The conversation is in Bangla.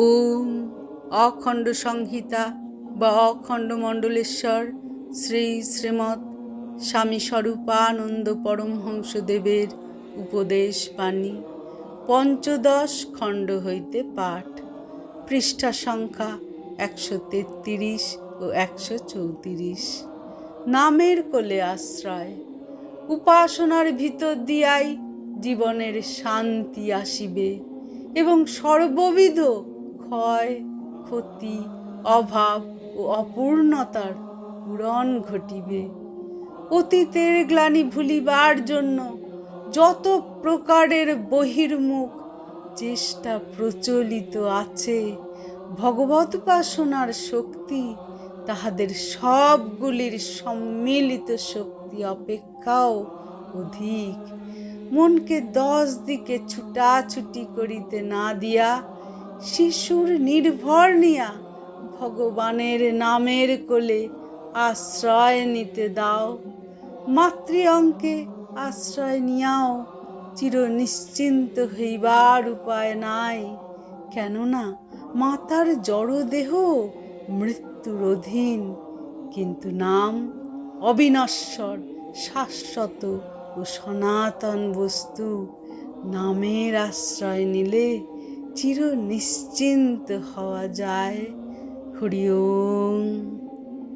ওম অখণ্ড সংহিতা বা অখণ্ড মণ্ডলেশ্বর শ্রী শ্রীমৎ স্বামী স্বরূপানন্দ পরমহংসদেবের উপদেশ বাণী, পঞ্চদশ খণ্ড হইতে পাঠ, পৃষ্ঠা সংখ্যা একশো তেত্রিশ ও একশো চৌত্রিশ। নামের কোলে আশ্রয়, উপাসনার ভিতর দিয়াই জীবনের শান্তি আসিবে এবং সর্ববিধ ক্ষয়, ক্ষতি, অভাব ও অপূর্ণতার পূরণ ঘটিবে। অতীতের গ্লানি ভুলিবার জন্য যত প্রকারের বহির্মুখ চেষ্টা প্রচলিত আছে ভগবত উপাসনার শক্তি তাহাদের সবগুলির সম্মিলিত শক্তি অপেক্ষাও অধিক। মনকে দশ দিকে ছুটাছুটি করিতে না দিয়া শিশুর নির্ভর নিয়া ভগবানের নামের কোলে আশ্রয় নিতে দাও। মাতৃ অঙ্কে আশ্রয় নিয়াও, চির নিশ্চিন্ত হইবার উপায় নাই। কেননা মাতার জড়দেহ মৃত্যুর অধীন, কিন্তু নাম অবিনশ্বর, শাশ্বত ও সনাতন বস্তু। নামের আশ্রয় নিলে চির নিশ্চিন্ত হওয়া যায়। হরি